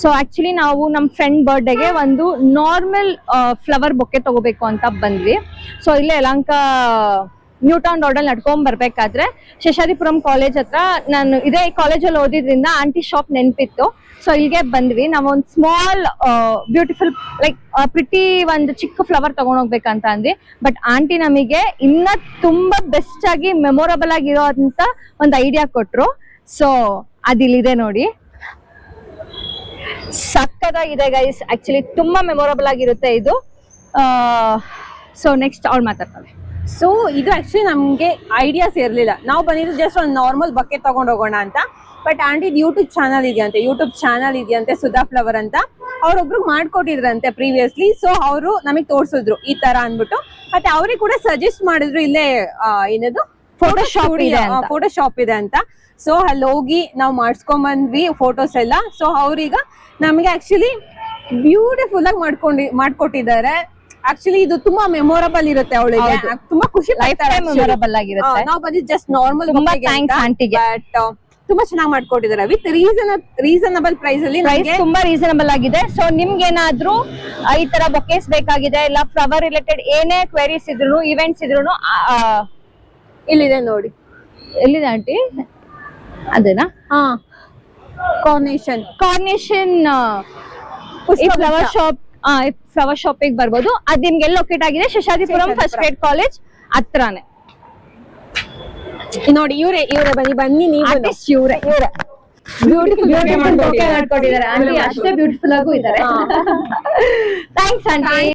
So actually ನಾವು ನಮ್ಮ friend ಬರ್ಡೇಗೆ ಒಂದು ನಾರ್ಮಲ್ ಫ್ಲವರ್ ಬೊಕ್ಕೆ ತಗೋಬೇಕು ಅಂತ ಬಂದ್ವಿ. ಸೊ ಇಲ್ಲೇ ಯಲಂಕ ನ್ಯೂ ಟೌನ್ ರೋಡಲ್ಲಿ ನಡ್ಕೊಂಡ್ ಬರ್ಬೇಕಾದ್ರೆ ಶೇಷಾದಿಪುರಂ ಕಾಲೇಜ್ ಹತ್ರ ನಾನು ಇದೇ ಕಾಲೇಜಲ್ಲಿ ಓದಿದ್ರಿಂದ ಆಂಟಿ ಶಾಪ್ ನೆನಪಿತ್ತು. ಸೊ ಇಲ್ಲಿಗೆ ಬಂದ್ವಿ. ನಾವೊಂದು ಸ್ಮಾಲ್ ಬ್ಯೂಟಿಫುಲ್ ಲೈಕ್ ಪ್ರಿಟಿ ಒಂದು ಚಿಕ್ಕ ಫ್ಲವರ್ ಹೋಗ್ಬೇಕಂತ ಅಂದ್ವಿ. ಬಟ್ ಆಂಟಿ ನಮಗೆ ಇನ್ನ ತುಂಬಾ ಬೆಸ್ಟ್ ಆಗಿ ಮೆಮೊರಬಲ್ ಆಗಿರೋ ಅಂತ ಒಂದು ಐಡಿಯಾ ಕೊಟ್ರು. ಸೊ ಅದಿಲ್ಲಿದೆ ನೋಡಿ. ಸಕ್ಕದಾಗಿದೆ ಗೈಸ್ ಆಕ್ಚುಲಿ ತುಂಬಾ ಮೆಮೊರಬಲ್ ಆಗಿರುತ್ತೆ ಇದು. ಸೊ ನೆಕ್ಸ್ಟ್ ಅವ್ಳು ಮಾತಾಡ್ತಾಳೆ. ಸೊ ಇದು ಆಕ್ಚುಲಿ ನಮ್ಗೆ ಐಡಿಯಾಸ್ ಇರ್ಲಿಲ್ಲ. ನಾವು ಬಂದಿದ್ದು ಜಸ್ಟ್ ಒಂದು ನಾರ್ಮಲ್ ಬಕ್ಕೆ ತಗೊಂಡು ಹೋಗೋಣ ಅಂತ. ಬಟ್ ಆಂಟಿ ಯೂಟ್ಯೂಬ್ ಚಾನಲ್ ಇದೆಯಂತೆ. ಯೂಟ್ಯೂಬ್ ಚಾನಲ್ ಇದೆಯಂತೆ ಸುಧಾ ಫ್ಲವರ್ ಅಂತ. ಅವ್ರೊಬ್ರು ಮಾಡ್ಕೊಟ್ಟಿದ್ರಂತೆ ಪ್ರೀವಿಯಸ್ಲಿ ಸೊ ಅವರು ನಮಗೆ ತೋರಿಸಿದ್ರು ಈ ತರ ಅಂದ್ಬಿಟ್ಟು. ಮತ್ತೆ ಅವ್ರಿಗೆ ಕೂಡ ಸಜೆಸ್ಟ್ ಮಾಡಿದ್ರು ಇಲ್ಲೇ ಏನದು? ಫೋಟೋಶಾಪ್ ಇದೆ ಅಂತ. ಫೋಟೋ ಶಾಪ್ ಇದೆ ಅಂತ. ಸೊ ಅಲ್ಲಿ ಹೋಗಿ ನಾವು ಮಾಡ್ಸ್ಕೊಂಡ್ ಬಂದ್ವಿ ಫೋಟೋಸ್ ಎಲ್ಲ. ಸೊ ಅವ್ರೀಗ ನಮಗೆ ಆಕ್ಚುಲಿ ಬ್ಯೂಟಿಫುಲ್ ಆಗಿ ಮಾಡ್ಕೊಂಡಿ ಮಾಡ್ಕೊಟ್ಟಿದ್ದಾರೆ. ಆಕ್ಚುಲಿ ಇದು ತುಂಬಾ ಮೆಮೊರಬಲ್ ಇರುತ್ತೆ ಅವಳಿಗೆ. ತುಂಬಾ ಖುಷಿ ಮೆಮೊರಬಲ್ ಆಗಿರುತ್ತೆ. ನಾವು ಬಂದಿ ಜಸ್ಟ್ ನಾರ್ಮಲ್ ತುಂಬಾ. ಬಟ್ ತುಂಬಾ ಚೆನ್ನಾಗಿ ಮಾಡ್ಕೊಟ್ಟಿದ್ದಾರೆ. ವಿತ್ ರೀಸನ್ ರೀಸನಬಲ್ ಪ್ರೈಸ್ ಅಲ್ಲಿ ಪ್ರೈಸ್ ತುಂಬಾ ರೀಸನಬಲ್ ಆಗಿದೆ. ಸೊ ನಿಮ್ಗೆ ಏನಾದ್ರೂ ಈ ತರ ಬೊಕೇಸ್ ಬೇಕಾಗಿದೆ ಇಲ್ಲ ಫ್ಲವರ್ ರಿಲೇಟೆಡ್ ಏನೇ ಕ್ವೆರೀಸ್ ಇದ್ರು ಇವೆಂಟ್ಸ್ ಇದ್ರು ಇಲ್ಲಿದೆ ನೋಡಿ. ಎಲ್ಲಿದೆ ಆಂಟಿ ಅದೇನಾ? ಹಾ. ಕಾರ್ನೇಷನ್ ಕಾರ್ನೇಷನ್ ಈ ಫ್ಲವರ್ ಶಾಪ್ ಫ್ಲವರ್ ಶಾಪಿಗೆ ಬರ್ಬೋದು ಅದ್ ನಿಮ್ಗೆ ಎಲ್ಲಿ ಲೊಕೇಟ್ ಆಗಿದೆ ಶಶಾದಿಪುರಂ ಫಸ್ಟ್. ಗ್ರೇಡ್ ಕಾಲೇಜ್ ಹತ್ರನೇ. ನೋಡಿ ಇವ್ರೆ ಇವ್ರೆ ಬನ್ನಿ ಬನ್ನಿ ನೀವು. ಆರ್ಟಿಸ್ಟ್ ಇವ್ರೆ. ಇವ್ರೆ. ಬ್ಯೂಟಿಫುಲ್ ಆಂಟಿ ಅಷ್ಟೇ ಬ್ಯೂಟಿಫುಲ್ ಆಗು ಇದ್ದಾರೆ. Thanks aunty